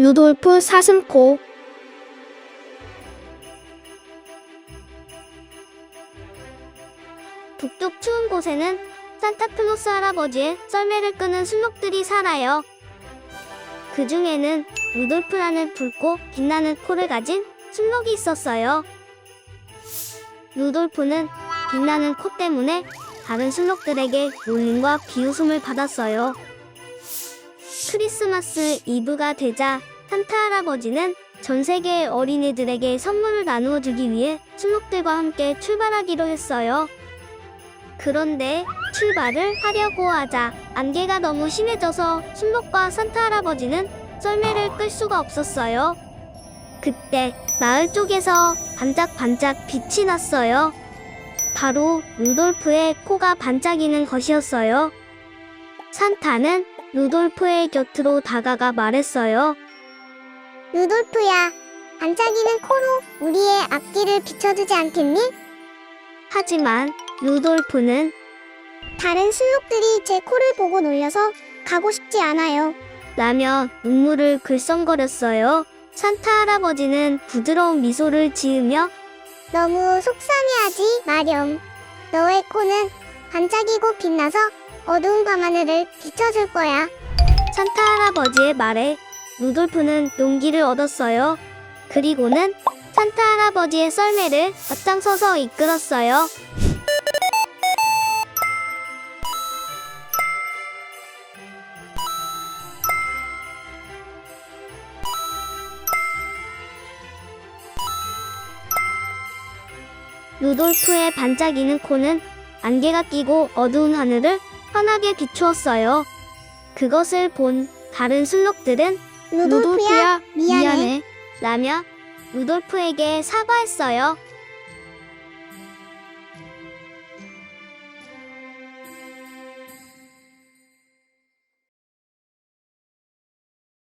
루돌프 사슴코 북쪽 추운 곳에는 산타클로스 할아버지의 썰매를 끄는 순록들이 살아요. 그 중에는 루돌프라는 붉고 빛나는 코를 가진 순록이 있었어요. 루돌프는 빛나는 코 때문에 다른 순록들에게 놀림과 비웃음을 받았어요. 크리스마스 이브가 되자 산타 할아버지는 전 세계의 어린이들에게 선물을 나누어 주기 위해 순록들과 함께 출발하기로 했어요. 그런데 출발을 하려고 하자 안개가 너무 심해져서 순록과 산타 할아버지는 썰매를 끌 수가 없었어요. 그때 마을 쪽에서 반짝반짝 빛이 났어요. 바로 루돌프의 코가 반짝이는 것이었어요. 산타는 루돌프의 곁으로 다가가 말했어요. 루돌프야, 반짝이는 코로 우리의 앞길을 비춰주지 않겠니? 하지만 루돌프는 다른 순록들이 제 코를 보고 놀려서 가고 싶지 않아요. 라며 눈물을 글썽거렸어요. 산타 할아버지는 부드러운 미소를 지으며 너무 속상해하지 마렴. 너의 코는 반짝이고 빛나서 어두운 밤하늘을 비춰줄 거야. 산타 할아버지의 말에 루돌프는 용기를 얻었어요. 그리고는 산타 할아버지의 썰매를 앞장서서 이끌었어요. 루돌프의 반짝이는 코는 안개가 끼고 어두운 하늘을 환하게 비추었어요. 그것을 본 다른 순록들은 루돌프야, 미안해. 라며 루돌프에게 사과했어요.